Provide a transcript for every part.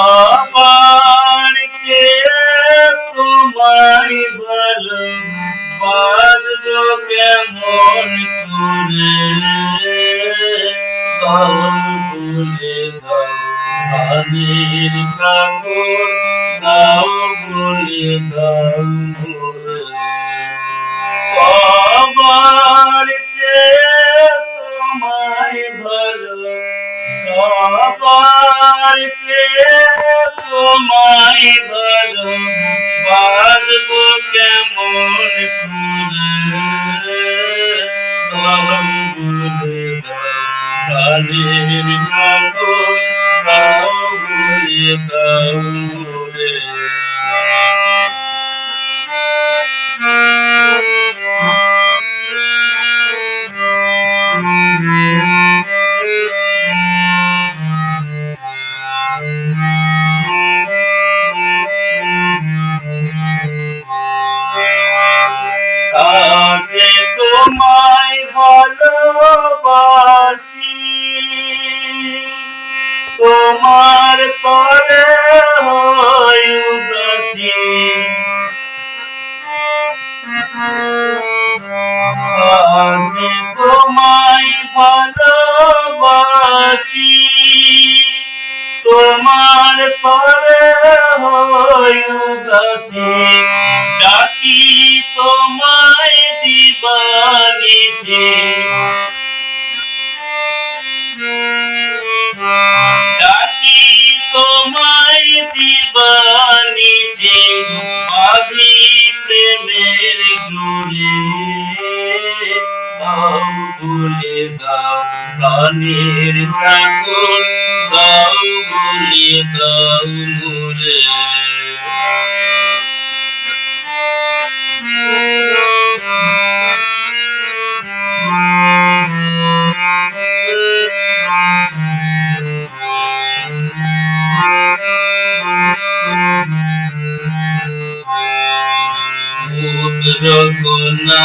আমার চেয়ে তোমায় ভালো বাজব কেমন করে? দাও বলে দাও আনির ঠাকুর, দাও বলে দাও সবার চেয়ে তোমায় ভালো সবার চেয়ে তোমায় ভালো বাসবো কেমন করে প্রাণের ঠাকুর দাও বলে দাও ভালোবাসি তোমার পরে উদাসী। সাজে তোমায় ভালোবাসি। তোমার পরে উদাসী। ডাকি তোমায় দিবানিসে দাও বলে দাও প্রাণের ঠাকুর দাও বলে দাও মোরে কন্যা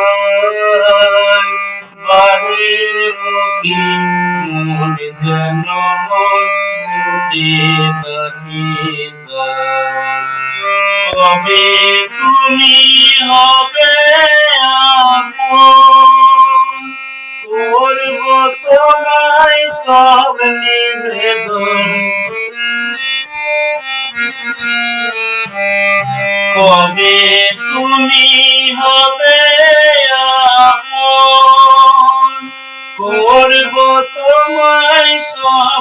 মন যেন মন ছুটে কবে তুমি হবে করব তোমায় সব নিবেদন কবে তুমি হবে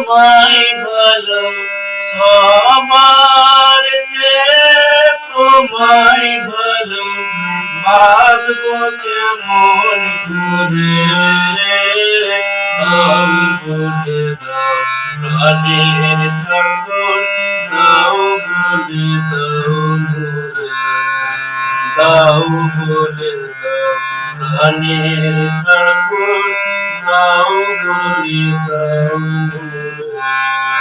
তোমায় ভালো সবার চেয়ে তোমায় ভালো বাসবো কেমন করে দাও বলে দাও ঠাকুর দাও বলে দাও দাও বলে দাও ঠাকুর দাও বলে দাও Música